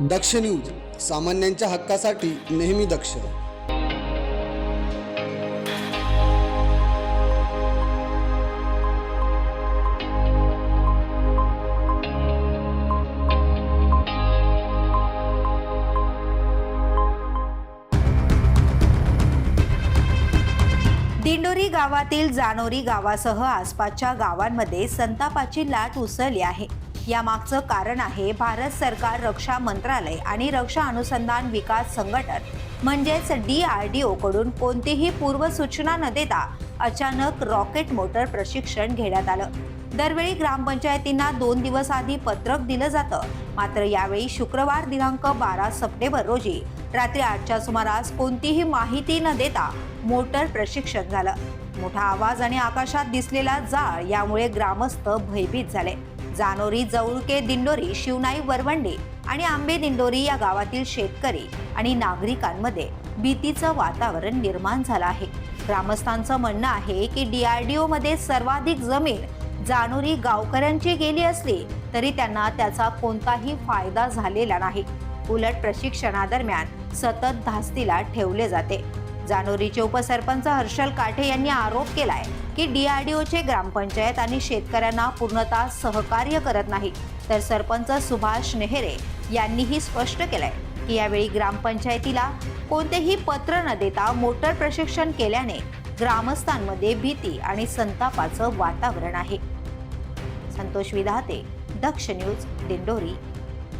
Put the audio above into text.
दक्ष news सामान्यांच्या हक्कासाठी नेहमी दक्ष. दिंडोरी गावातील जानोरी गावासह आसपासच्या गावांमध्ये संतापाची लाट उसळली आहे. यामागचं कारण आहे भारत सरकार रक्षा मंत्रालय आणि रक्षा अनुसंधान विकास संघटन म्हणजेच डी आर डी कडून कोणतीही पूर्वसूचना न देता अचानक रॉकेट मोटर प्रशिक्षण घेण्यात आलं. दरवेळी ग्रामपंचायतींना दोन दिवस आधी पत्रक दिलं जातं. मात्र यावेळी शुक्रवार दिनांक बारा सप्टेंबर रोजी रात्री आठच्या सुमारास कोणतीही माहिती न देता मोटर प्रशिक्षण झालं. मोठा आवाज आणि आकाशात दिसलेला जाळ यामुळे ग्रामस्थ भयभीत झाले. जानोरी जवळके दिंडोरी शिवनाई वरवंडे आणि आंबे दिंडोरी या गावातील शेतकरी आणि नागरिकांमध्ये भीतीचं वातावरण निर्माण झालं आहे. ग्रामस्थांचं म्हणणं आहे की डीआरडीओ मध्ये सर्वाधिक जमीन जानोरी गावकऱ्यांची गेली असली तरी त्यांना त्याचा कोणताही फायदा झालेला नाही. उलट प्रशिक्षणादरम्यान सतत धास्तीला ठेवले जाते. जानोरीचे उपसरपंच हर्षल काठे यांनी आरोप केलाय की डीआरडीओचे ग्रामपंचायत आणि शेतकऱ्यांना पूर्णतः सहकार्य करत नाही. तर सरपंच सुभाष नेहरे यांनीही स्पष्ट केलंय की यावेळी ग्रामपंचायतीला कोणतेही पत्र न देता मोटर प्रशिक्षण केल्याने ग्रामस्थांमध्ये भीती आणि संतापाचं वातावरण आहे. संतोष विधाते दक्ष न्यूज दिंडोरी.